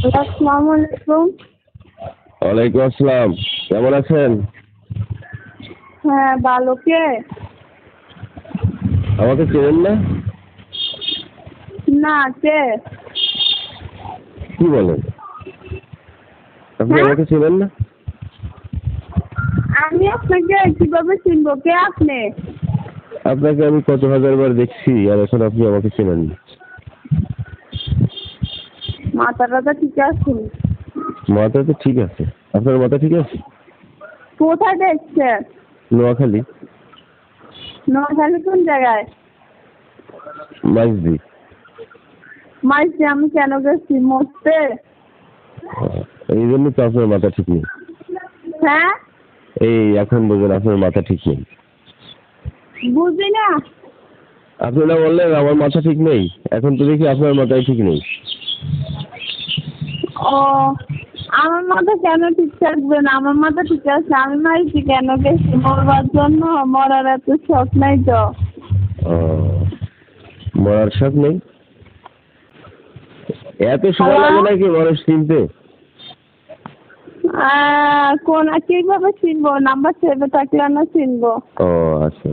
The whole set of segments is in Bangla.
আসসালামু আলাইকুম ওয়ালাইকুম আসসালাম। কেমন আছেন? হ্যাঁ ভালো। কে? আমাকে চেনেন না? না কে? কি বলেন? আপনি হ্যাঁ? আমাকে চেনেন না? আমি আপনাকে কীভাবে চিনবো? কে আপনি? আপনাকে আমি কত হাজার বার দেখছি আর এখন আপনি আমাকে চেনেন না। মাথাটা তো ঠিক আছে। মাথা তো ঠিক আছে। আপনার মাথা ঠিক আছে? কোথায় দেখছেন নোয়াখালী। নোয়াখালী কোন জায়গায়? মাইজদি। মাইসে আমি কেন গেছি? মরতে? এই জন্য তো আপনার মাথা ঠিক নেই। হ্যাঁ? এই এখন বোঝেন আপনার মাথা ঠিক নেই। বুঝি না। আপনি না বললেন আমার মাথা ঠিক নেই? এখন তো দেখি আপনার মাথায় ঠিক নেই। ও আমার মাথা কেন ঠিক থাকবে না? আমার মাথা ঠিক আছে আমি মাইছি কেন? গেছি মরবার জন্য মরার এত শখ নাই তো। মরার শখ নেই? এত সময়? লাগে নাকি মানুষ চিনতে? কোন কীভাবে চিনবো? নাম্বার সেভে থাকলে না চিনবো। ও আচ্ছা।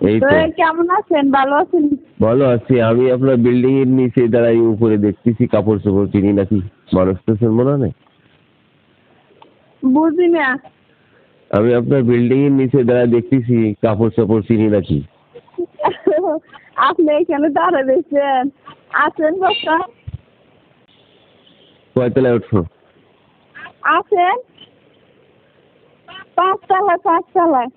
এই তো। কেমন আছেন? ভালো আছেন? ভালো আছি। আমি আপনার বিল্ডিং এর নিচে দাঁড়াই উপরে দেখতেছি কাপড় চোপড় চিনি নাকি? মানুষ তো শুনব না না বুঝি না। আমি আপনার বিল্ডিং এর নিচে দাঁড়ায় দেখতেছি কাপড় চোপড় চিনি নাকি? আপনি এখানে দাঁড়া দেখছেন? আছেন বসা। কয়তলায় উঠবো আছেন? পাঁচতলায় পাঁচতলায়।